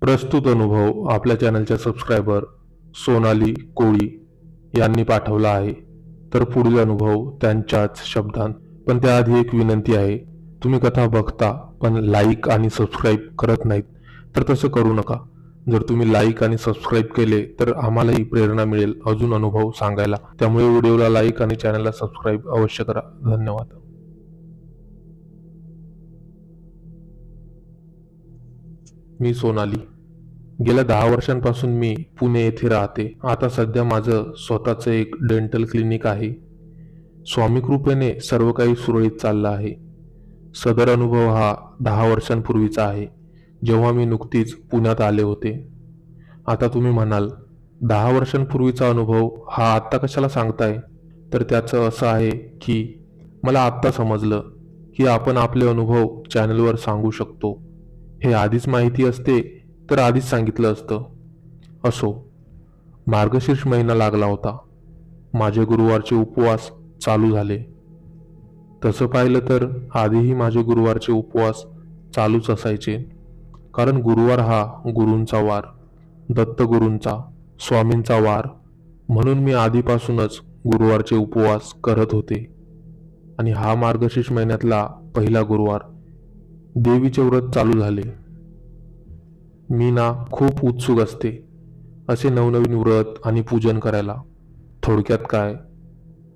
प्रस्तुत अनुभव आपल्या चॅनलच्या सबस्क्रायबर सोनाली कोळी यांनी पाठवला आहे. तर पुढील अनुभव त्यांच्याच शब्दांत. पण त्याआधी एक विनंती आहे. तुम्ही कथा बघता पण लाईक आणि सबस्क्राईब करत नाहीत तर तसं करू नका. जर तुम्ही लाईक आणि सबस्क्राईब केले तर आम्हालाही प्रेरणा मिळेल अजून अनुभव सांगायला. त्यामुळे व्हिडिओला लाईक आणि चॅनलला सबस्क्राईब अवश्य करा. धन्यवाद. मी सोनाली. गेल्या दहा वर्षांपासून मी पुणे येथे राहते. आता सध्या माझं स्वतःचं एक डेंटल क्लिनिक आहे. स्वामी कृपेने सर्व काही सुरळीत चाललं आहे. सदर अनुभव हा दहा वर्षांपूर्वीचा आहे. जेव्हा मी नुकतीच पुण्यात आले होते. आता तुम्ही म्हणाल दहा वर्षांपूर्वीचा अनुभव हा आत्ता कशाला सांगताय? तर त्याचं असं आहे की मला आत्ता समजलं की आपण आपले अनुभव चॅनलवर सांगू शकतो. हे आधीच माहिती असते तर आधीच सांगितलं असतं. असो मार्गशीर्ष महिना लागला होता. माझे गुरुवारचे उपवास चालू झाले. तसं पाहिलं तर आधीही माझे गुरुवारचे उपवास चालूच असायचे. कारण गुरुवार हा गुरूंचा वार दत्तगुरूंचा स्वामींचा वार म्हणून मी आधीपासूनच गुरुवारचे उपवास करत होते. आणि हा मार्गशीर्ष महिन्यातला पहिला गुरुवार. देवीचे व्रत चालू झाले. मी ना खूप उत्सुक असते. असे नवनवीन व्रत आणि पूजन करायला. थोडक्यात काय?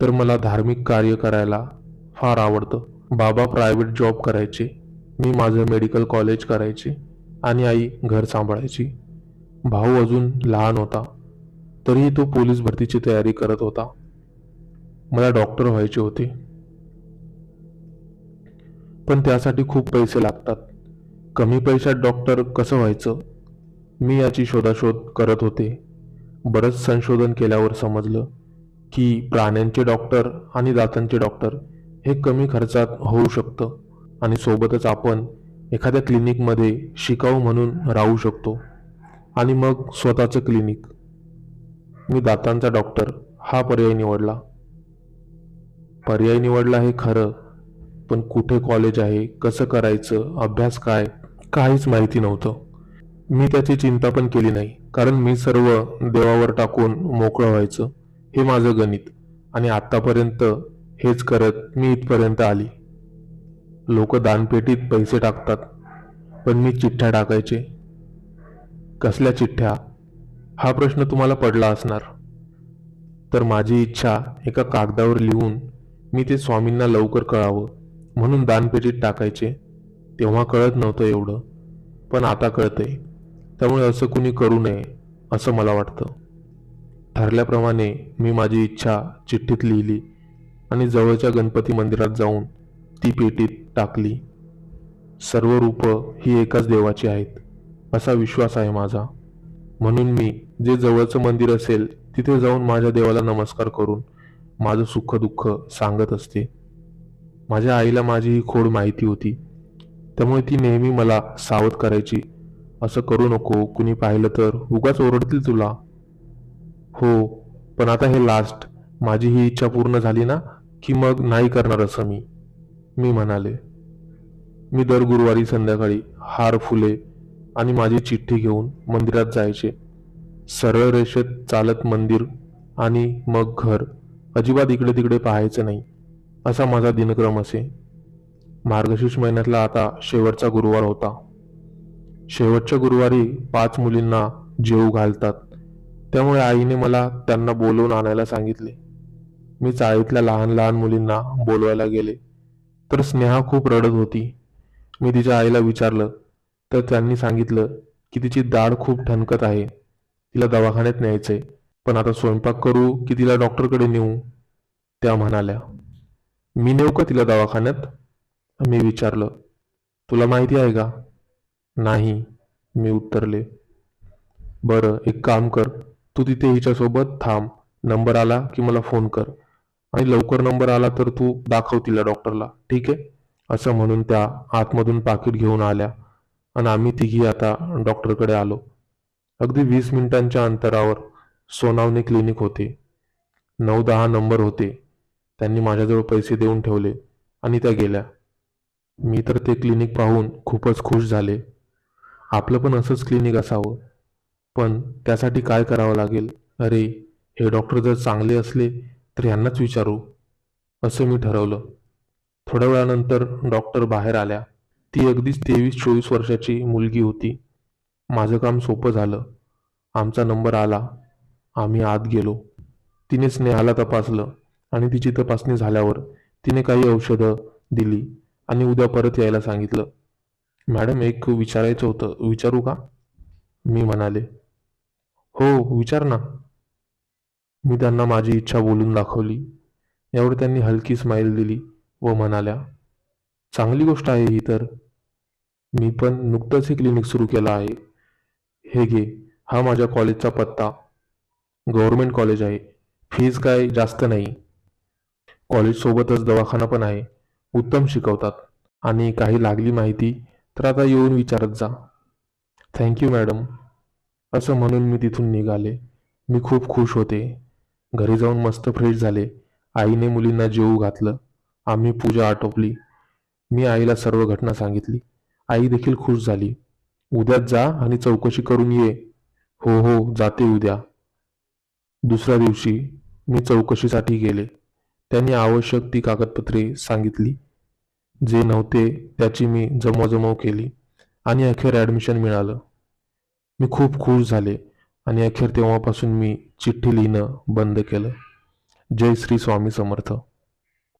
तर मला धार्मिक कार्य करायला फार आवडतं. बाबा प्रायव्हेट जॉब करायचे. मी माझं मेडिकल कॉलेज करायचे. आणि आई घर सांभाळायची. भाऊ अजून लहान होता. तरीही तो पोलीस भरतीची तयारी करत होता. मला डॉक्टर व्हायचे होते. पण त्यासाठी खूप पैसे लागतात. कमी पैशात डॉक्टर कसं व्हायचं? मी याची शोधाशोध करत होते. बरंच संशोधन केल्यावर समजलं की प्राण्यांचे डॉक्टर आणि दातांचे डॉक्टर हे कमी खर्चात होऊ शकतं आणि सोबतच आपण एखाद्या क्लिनिकमध्ये शिकाऊ म्हणून राहू शकतो. आणि मग स्वतःचं क्लिनिक मी दातांचा डॉक्टर हा पर्याय निवडला. पर्याय निवडला हे खरं पण कुठे कॉलेज आहे कसं करायचं अभ्यास काय काहीच माहिती नव्हतं. मी त्याची चिंता पण केली नाही कारण मी सर्व देवावर टाकून मोकळं व्हायचं हे माझं गणित. आणि आत्तापर्यंत हेच करत मी इथपर्यंत आली. लोक दानपेटीत पैसे टाकतात पण मी चिठ्ठ्या टाकायचे. कसल्या चिठ्ठ्या? हा प्रश्न तुम्हाला पडला असणार. तर माझी इच्छा एका कागदावर लिहून मी ते स्वामींना लवकर कळावं. म्हणून दानपेटीत टाकायचे तेव्हा कळत नव्हतं एवढं पण आता कळतंय. त्यामुळे असं कुणी करू नये असं मला वाटतं. ठरल्याप्रमाणे मी माझी इच्छा चिठ्ठीत लिहिली आणि जवळच्या गणपती मंदिरात जाऊन ती पेटीत टाकली. सर्व रूपं ही एकाच देवाची आहेत असा विश्वास आहे माझा. म्हणून मी जे जवळचं मंदिर असेल तिथे जाऊन माझ्या देवाला नमस्कार करून माझं सुख दुःख सांगत असते. माझ्या आईला माझी ही खोड माहिती होती. त्यामुळे ती नेहमी मला सावध करायची. असं करू नको कुणी पाहिलं तर. उगाच ओरडतील तुला. हो पण आता हे लास्ट माझी ही इच्छा पूर्ण झाली ना की मग नाही करणार असं मी. मी म्हणाले. मी दर गुरुवारी संध्याकाळी हार फुले आणि माझी चिठ्ठी घेऊन मंदिरात जायचे. सरळ रेषेत चालत मंदिर आणि मग घर. अजिबात इकडे तिकडे पाहायचं नाही. असा माझा दिनक्रम असे. मार्गशीर्ष महिन्यातला आता शेवटचा गुरुवार होता. शेवटच्या गुरुवारी पाच मुलींना जेव घालतात. त्यामुळे आईने मला त्यांना बोलवून आणायला सांगितले. मी चाळीतल्या लहान लहान मुलींना बोलवायला गेले. तर स्नेहा खूप रडत होती. मी तिच्या आईला विचारलं. तर त्यांनी सांगितलं की तिची दाढ खूप ठणकत आहे. तिला दवाखान्यात न्यायचंय. पण आता स्वयंपाक करू की तिला डॉक्टरकडे नेऊ? त्या म्हणाल्या. मी नेऊ का तिला दवाखान्यात? मी विचारलं तुला माहिती आहे का? नाही मी उत्तरले. बरं एक काम कर तू तिथे हिच्यासोबत थांब. नंबर आला की मला फोन कर. आणि लवकर नंबर आला तर तू दाखव तिला डॉक्टरला ठीक आहे? असं म्हणून त्या आतमधून पाकिट घेऊन आल्या. आणि आम्ही तिघी आता डॉक्टरकडे आलो. अगदी वीस मिनिटांच्या अंतरावर सोनावणे क्लिनिक होते. नऊ दहा नंबर होते. त्यांनी माझ्याजवळ पैसे देऊन ठेवले आणि त्या गेल्या. मी तर ते क्लिनिक पाहून खूपच खुश झाले. आपलं पण असंच क्लिनिक असावं. पण त्यासाठी काय करावं लागेल? अरे हे डॉक्टर जर चांगले असले तर यांनाच विचारू. असं मी ठरवलं. थोड्या वेळानंतर डॉक्टर बाहेर आल्या. ती अगदीच तेवीस चोवीस वर्षाची मुलगी होती. माझं काम सोपं झालं. आमचा नंबर आला. आम्ही आत गेलो. तिने स्नेहाला तपासलं. आणि तिची तपासणी झाल्यावर तिने काही औषधं दिली आणि उद्या परत यायला सांगितलं. मॅडम एक विचारायचं होतं. विचारू का? मी म्हणाले हो विचार ना. मी त्यांना माझी इच्छा बोलून दाखवली. यावर त्यांनी हलकी स्माईल दिली व म्हणाल्या चांगली गोष्ट आहे ही तर. मी पण नुकतंच हे क्लिनिक सुरू केलं आहे. हे घे. हा माझ्या कॉलेजचा पत्ता. गव्हर्मेंट कॉलेज आहे. फीज काय जास्त नाही. कॉलेजसोबतच दवाखाना पण आहे. उत्तम शिकवतात. आणि काही लागली माहिती तर आता येऊन विचारत जा. थँक्यू मॅडम असं म्हणून मी तिथून निघाले. मी खूप खुश होते. घरी जाऊन मस्त फ्रेश झाले. आईने मुलींना जेवू घातलं. आम्ही पूजा आटोपली. मी आईला सर्व घटना सांगितली. आई देखील खुश झाली. उद्याच जा आणि चौकशी करून ये. हो हो जाते उद्या. दुसऱ्या दिवशी मी चौकशीसाठी गेले. त्यांनी आवश्यक ती कागदपत्रे सांगितली. जे नव्हते त्याची मी जमवाजमव केली आणि अखेर ॲडमिशन मिळालं. मी खूप खुश झाले आणि अखेर तेव्हापासून मी चिठ्ठी लिहिणं बंद केलं. जय श्री स्वामी समर्थ.